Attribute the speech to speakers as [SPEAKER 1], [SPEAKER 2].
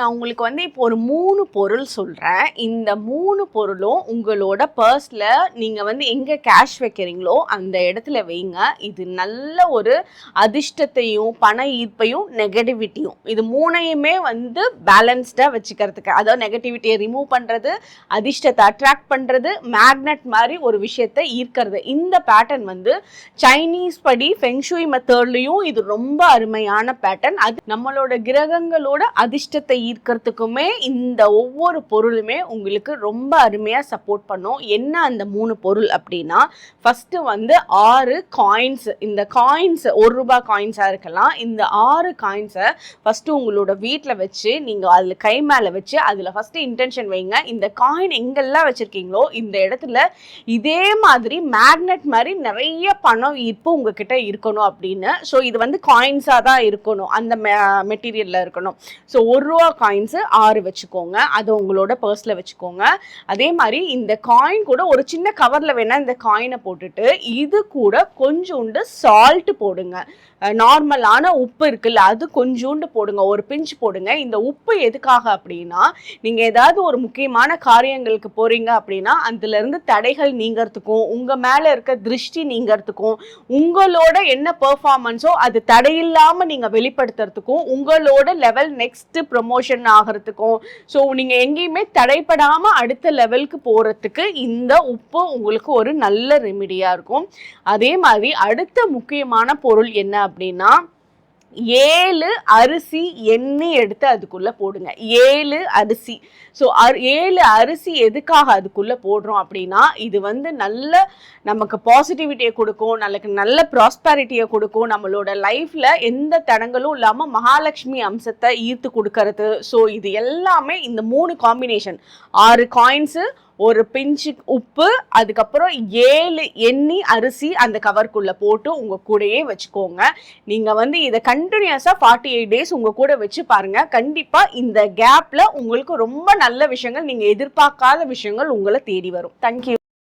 [SPEAKER 1] நான் உங்களுக்கு வந்து இப்போ ஒரு மூணு பொருள் சொல்கிறேன் இந்த மூணு பொருளும் உங்களோட பர்ஸில் நீங்கள் வந்து எங்கே கேஷ் வைக்கிறீங்களோ அந்த இடத்துல வைங்க. இது நல்ல ஒரு அதிர்ஷ்டத்தையும் பண ஈர்ப்பையும் நெகட்டிவிட்டியும் இது மூணையுமே வந்து பேலன்ஸ்டாக வச்சுக்கிறதுக்கு. அதாவது நெகட்டிவிட்டியை ரிமூவ் பண்ணுறது அதிர்ஷ்டத்தை அட்ராக்ட் பண்ணுறது மேக்னெட் மாதிரி ஒரு விஷயத்தை ஈர்க்கிறது. இந்த பேட்டர்ன் வந்து சைனீஸ் படி ஃபெங்ஷுய் மெத்தட்லையும் இது ரொம்ப அருமையான பேட்டர்ன் அது நம்மளோட கிரகங்களோட அதிர்ஷ்டத்தை ஈர்க்கிறதுக்குமே இந்த ஒவ்வொரு பொருளுமே உங்களுக்கு ரொம்ப அருமையாக சப்போர்ட் பண்ணும். என்ன அந்த மூணு பொருள் அப்படின்னா ஃபஸ்ட்டு வந்து ஆறு காயின்ஸ் இந்த காயின்ஸ் ஒரு ரூபாய் காயின்ஸாக இருக்கலாம். இந்த ஆறு காயின்ஸை ஃபஸ்ட்டு உங்களோட வீட்டில் வச்சு நீங்கள் அதில் கை மேலே வச்சு அதில் ஃபஸ்ட்டு இன்டென்ஷன் வைங்க. இந்த காயின் எங்கெல்லாம் வச்சுருக்கீங்களோ இந்த இடத்துல இதே மாதிரி மேக்னெட் மாதிரி நிறைய பணம் ஈர்ப்பு உங்ககிட்ட இருக்கணும் அப்படின்னு. ஸோ இது வந்து காயின்ஸாக தான் இருக்கணும். அந்த மெட்டீரியலில் இருக்கணும். ஸோ ஒரு ரூபா காயின்ஸு ஆறு வச்சுக்கோங்க. அதை உங்களோட பர்ஸில் வச்சுக்கோங்க. அதே மாதிரி இந்த காயின் கூட ஒரு சின்ன கவரில் வேணால் இந்த காயினை போட்டுட்டு இது கூட கொஞ்சோண்டு சால்ட்டு போடுங்க. நார்மலான உப்பு இருக்குல்ல அது கொஞ்சோண்டு போடுங்க. ஒரு பிஞ்ச் போடுங்க. இந்த உப்பு எதுக்காக அப்படின்னா நீங்கள் ஏதாவது ஒரு முக்கியமான காரியங்களுக்கு போகிறீங்க அப்படின்னா அதுலேருந்து தடைகள் நீங்கிறதுக்கும் உங்கள் மேலே இருக்க திருஷ்டி நீங்கிறதுக்கும் உங்களோட என்ன பெர்ஃபார்மன்ஸோ அது தடையில்லாமல் நீங்கள் வெளிப்படுத்துறதுக்கும் உங்களோட லெவல் நெக்ஸ்ட் ப்ரொமோஷன் ஆகிறதுக்கும். ஸோ நீங்கள் எங்கேயுமே தடைப்படாமல் அடுத்த லெவலுக்கு போகிறதுக்கு இந்த உப்பு உங்களுக்கு ஒரு நல்ல ரெமிடியாக இருக்கும். அதே மாதிரி அடுத்த முக்கியமான பொருள் என்ன அப்படின்னா ஏழு அரிசி எண்ணெய் எடுத்து அதுக்குள்ளே போடுங்க. ஏழு அரிசி. ஸோ அர் ஏழு அரிசி எதுக்காக அதுக்குள்ளே போடுறோம் அப்படின்னா இது வந்து நல்ல நமக்கு பாசிட்டிவிட்டியை கொடுக்கும் நல்லக்கு நல்ல ப்ராஸ்பரிட்டியை கொடுக்கும். நம்மளோட லைஃப்பில் எந்த தடங்களும் இல்லாமல் மகாலட்சுமி அம்சத்தை ஈர்த்து கொடுக்கறது. ஸோ இது எல்லாமே இந்த மூணு காம்பினேஷன் ஆறு காயின்ஸு ஒரு பிஞ்சு உப்பு அதுக்கப்புறம் ஏழு எண்ணி அரிசி அந்த கவர்க்குள்ளே போட்டு உங்கள் கூடயே வச்சுக்கோங்க. நீங்கள் வந்து இதை கண்டினியூஸாக ஃபார்ட்டி எயிட் டேஸ் உங்கள் கூட வச்சு பாருங்கள் கண்டிப்பாக இந்த கேப்பில் உங்களுக்கு ரொம்ப நல்ல விஷயங்கள் நீங்கள் எதிர்பார்க்காத விஷயங்கள் உங்களை தேடி வரும். தேங்க்யூ